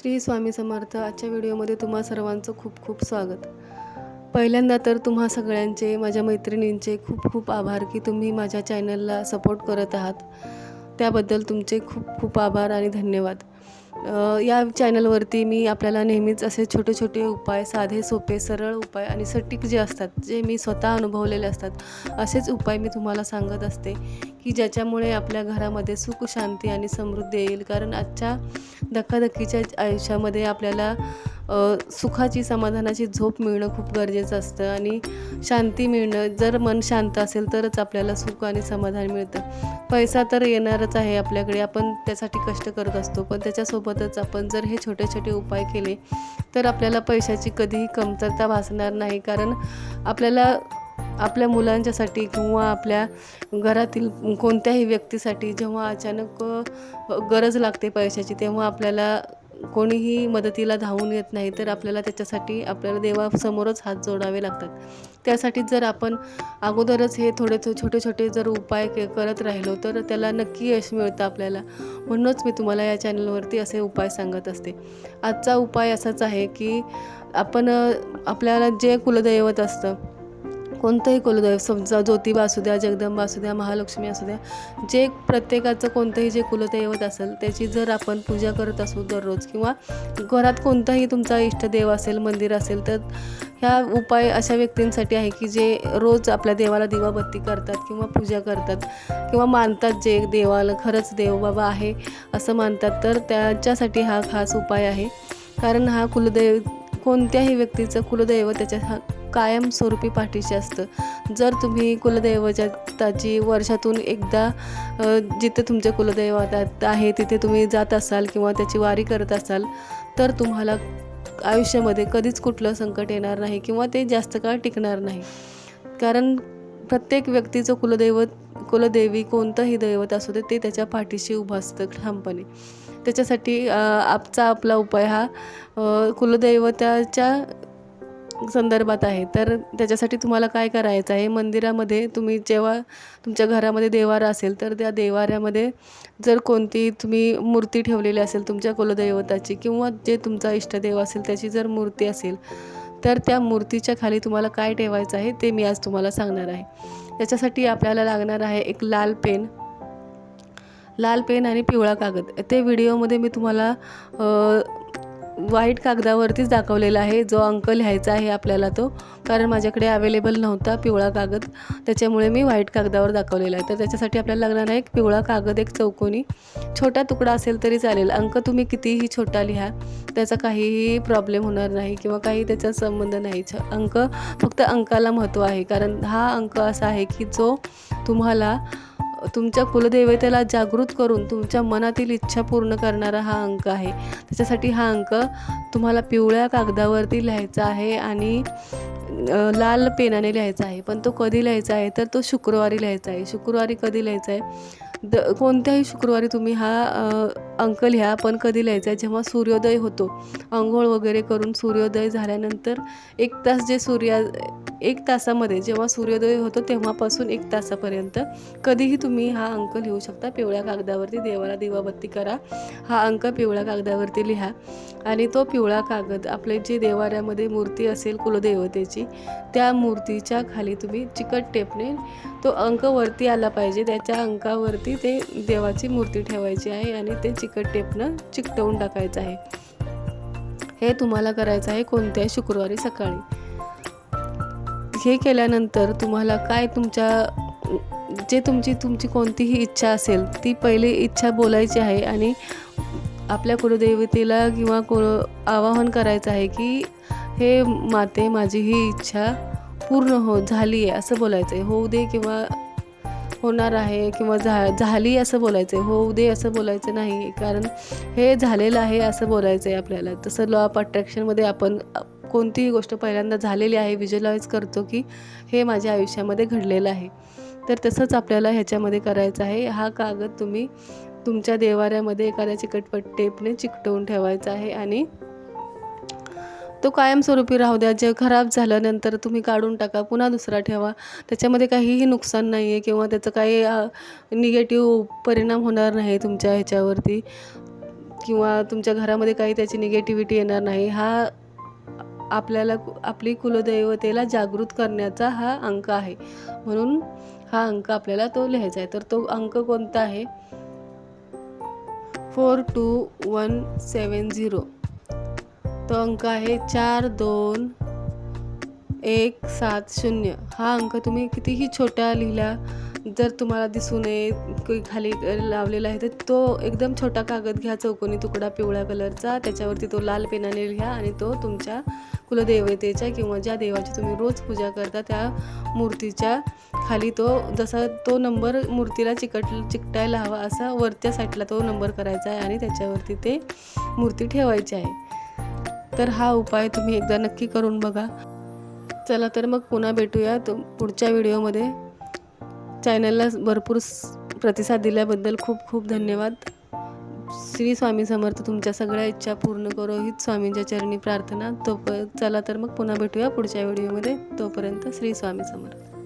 श्री स्वामी समर्थ आजच्या व्हिडिओमध्ये तुम्हा सर्वांचं खूप खूप स्वागत. पहिल्यांदा तर तुम्हा सगळ्यांचे माझ्या मैत्रिणींचे खूप खूप आभार की तुम्ही माझ्या चॅनलला सपोर्ट करत आहात. त्याबद्दल तुमचे खूप खूप आभार आणि धन्यवाद. या चॅनलवरती मी आपल्याला नेहमीच असे छोटे छोटे उपाय साधे सोपे सरळ उपाय आणि सटीक जे असतात जे मी स्वतः अनुभवलेले असतात असेच उपाय मी तुम्हाला सांगत असते की ज्याच्यामुळे आपल्या घरामध्ये सुख शांती आणि समृद्धी येईल. कारण आजच्या धकाधकीच्या आयुष्यामध्ये आपल्याला सुखाची समाधानाची झोप मिळणं खूप गरजेचं असतं आणि शांती मिळणं जर मन शांत असेल तरच आपल्याला सुख आणि समाधान मिळतं. पैसा तर येणारच आहे आपल्याकडे आपण त्यासाठी कष्ट करत असतो पण त्याच्यासोबत सोबतच आपण जर हे छोटे छोटे उपाय केले तर आपल्याला पैशाची कधीही कमतरता भासणार नाही. कारण आपल्याला आपल्या मुलांच्यासाठी किंवा आपल्या घरातील कोणत्याही व्यक्तीसाठी जेव्हा अचानक गरज लागते पैशाची तेव्हा आपल्याला कोणीही मदतीला धावून येत नाही तर आपल्याला त्याच्यासाठी आपल्याला देवासमोरच हात जोडावे लागतात. त्यासाठी जर आपण अगोदरच हे थोडे थो छोटे छोटे जर उपाय के करत राहिलो तर त्याला नक्की यश मिळतं आपल्याला. म्हणूनच मी तुम्हाला या चॅनलवरती असे उपाय सांगत असते. आजचा उपाय असाच आहे की आपण आपल्याला जे कुलदैवत असतं कोणतंही कुलदैव समजा ज्योतिबा असू द्या जगदंबा असू द्या महालक्ष्मी असू द्या जे प्रत्येकाचं कोणतंही जे कुलदैवत असेल त्याची जर आपण पूजा करत असू दररोज किंवा घरात कोणताही तुमचा इष्टदेव असेल मंदिर असेल तर ह्या उपाय अशा व्यक्तींसाठी आहे की जे रोज आपल्या देवाला दिवाबत्ती करतात किंवा पूजा करतात किंवा मानतात जे देवाला खरंच देव बाबा आहे असं मानतात तर त्याच्यासाठी हा खास उपाय आहे. कारण हा कुलदैव कोणत्याही व्यक्तीचं कुलदैव त्याच्या हा कायमस्वरूपी पाठीशी असतं. जर तुम्ही कुलदैवताची वर्षातून एकदा जिथे तुमचे कुलदैवत आहे तिथे तुम्ही जात असाल किंवा त्याची वारी करत असाल तर तुम्हाला आयुष्यामध्ये कधीच कुठलं संकट येणार नाही किंवा ते जास्त काळ टिकणार नाही. कारण प्रत्येक व्यक्तीचं कुलदैवत कुलदेवी कोणतंही दैवत असू दे ते त्याच्या पाठीशी उभं असतं ठामपणे. त्याच्यासाठी आपचा आपला उपाय हा कुलदैवताच्या संदर्भात आहे. तर त्याच्यासाठी तुम्हाला काय करायचं आहे? मंदिरामध्ये तुम्ही जेव्हा तुमच्या घरामध्ये देवारा असेल तर त्या देवाऱ्यामध्ये जर कोणती तुम्ही मूर्ती ठेवलेली असेल तुमच्या कुलदैवताची किंवा जे तुमचा इष्टदेव असेल त्याची जर मूर्ती असेल तर त्या मूर्तीच्या खाली तुम्हाला काय ठेवायचं आहे ते मी आज तुम्हाला सांगणार आहे. त्याच्यासाठी आपल्याला लागणार आहे एक लाल पेन. लाल पेन आणि पिवळा कागद. ते व्हिडिओमध्ये मी तुम्हाला व्हाईट कागदावरतीच दाखवलेला आहे. जो अंक लिहायचा आहे आपल्याला तो. कारण माझ्याकडे अवेलेबल नव्हता पिवळा कागद. त्याच्यामुळे मी व्हाईट कागदावर दाखवलेला आहे. तर त्याच्यासाठी आपल्याला लागणार आहे एक पिवळा कागद एक चौकोनी. छोटा तुकडा असेल तरी चालेल. अंक तुम्ही कितीही छोटा लिहा. त्याचा काहीही प्रॉब्लेम होणार नाही किंवा काही त्याचा संबंध नाही. छ- अंक फक्त अंकाला महत्त्व आहे. कारण हा अंक असा आहे की जो तुम्हाला तुमच्या कुलदेवतेला जागृत करून तुमच्या मनातील इच्छा पूर्ण करणारा हा अंक आहे. त्याच्यासाठी हा अंक तुम्हाला पिवळ्या कागदावरती लिहायचा आहे आणि लाल पेनाने लिहायचा आहे. पण तो कधी लिहायचा आहे? तर तो शुक्रवारी लिहायचा आहे. शुक्रवारी कधी लिहायचा आहे? द कोणत्याही शुक्रवारी तुम्ही हा अंक लिहा पण कधी लिहायचा आहे जेव्हा सूर्योदय होतो. आंघोळ वगैरे करून सूर्योदय झाल्यानंतर एक तास जे सूर्या एक तासामध्ये जेव्हा सूर्योदय होतो तेव्हापासून एक तासापर्यंत कधीही तुम्ही हा अंक लिहू शकता. पिवळ्या कागदावरती देवाला दिवाबत्ती करा. हा अंक पिवळ्या कागदावरती लिहा. आणि तो पिवळा कागद आपले जे देवाऱ्यामध्ये मूर्ती असेल कुलदेवतेची त्या मूर्तीच्या खाली तुम्ही चिकट टेपने तो अंक वरती आला पाहिजे. त्याच्या अंकावरती ते देवाची मूर्ती ठेवायची आहे आणि ते चिक चिकट टेपनं चिकटवून टाकायचं आहे. हे तुम्हाला करायचं आहे कोणत्याही शुक्रवारी सकाळी. हे केल्यानंतर तुम्हाला काय तुमच्या जे तुमची तुमची कोणतीही इच्छा असेल ती पहिली इच्छा बोलायची आहे आणि आपल्या कुलदेवतेला किंवा को आवाहन करायचं आहे की हे माते माझी ही इच्छा पूर्ण हो झाली आहे असं बोलायचं आहे होऊ दे किंवा होणार आहे किंवा झा झाली असं बोलायचं आहे होऊ दे असं बोलायचं नाही कारण हे झालेलं आहे असं बोलायचं आहे आपल्याला. तसं लॉ ऑफ अट्रॅक्शनमध्ये आपण कोणतीही गोष्ट पहिल्यांदा झालेली आहे विज्युलाइज करतो की हे माझ्या आयुष्यामध्ये घडलेलं आहे. तर तसंच आपल्याला ह्याच्यामध्ये करायचं आहे. हा कागद तुम्ही तुमच्या देवाऱ्यामध्ये एखाद्या चिकटपट टेपने चिकटवून ठेवायचा आहे आणि तो कायमस्वरूपी राहू द्या. जे खराब झाल्यानंतर तुम्ही काढून टाका. पुन्हा दुसरा ठेवा. त्याच्यामध्ये काहीही नुकसान नाही आहे किंवा त्याचं काही निगेटिव्ह परिणाम होणार नाही तुमच्या ह्याच्यावरती. किंवा तुमच्या घरामध्ये काही त्याची निगेटिव्हिटी येणार नाही. हा आपल्याला आपली कुलदैवतेला जागृत करण्याचा हा अंक आहे. म्हणून हा अंक आपल्याला तो लिहायचा आहे. तर तो अंक कोणता आहे? Four two one seven zero. तो अंक आहे चार दोन एक सात शून्य. हा अंक तुम्ही कितीही छोट्या लिहिला जर तुम्हाला दिसू नये काही खाली लावलेला आहे तर तो एकदम छोटा कागद घ्या चौकोनी तुकडा पिवळ्या कलरचा. त्याच्यावरती तो लाल पेनाने लिहा आणि तो तुमच्या कुलदेवतेच्या किंवा ज्या देवाची तुम्ही रोज पूजा करता त्या मूर्तीच्या खाली तो जसा तो नंबर मूर्तीला चिकट चिकटायला हवा असा वरच्या साईडला तो नंबर करायचा आहे आणि त्याच्यावरती ते मूर्ती ठेवायची आहे. तर हा उपाय तुम्ही एकदा नक्की करून बघा. चला तर मग पुन्हा भेटूया तो पुढच्या व्हिडिओमध्ये. चॅनलला भरपूर प्रतिसाद दिल्याबद्दल खूप खूप धन्यवाद. श्री स्वामी समर्थ तुमच्या सगळ्या इच्छा पूर्ण करो हीच स्वामींच्या चरणी प्रार्थना. तो चला तर मग पुन्हा भेटूया पुढच्या व्हिडिओमध्ये. तोपर्यंत श्री स्वामी समर्थ.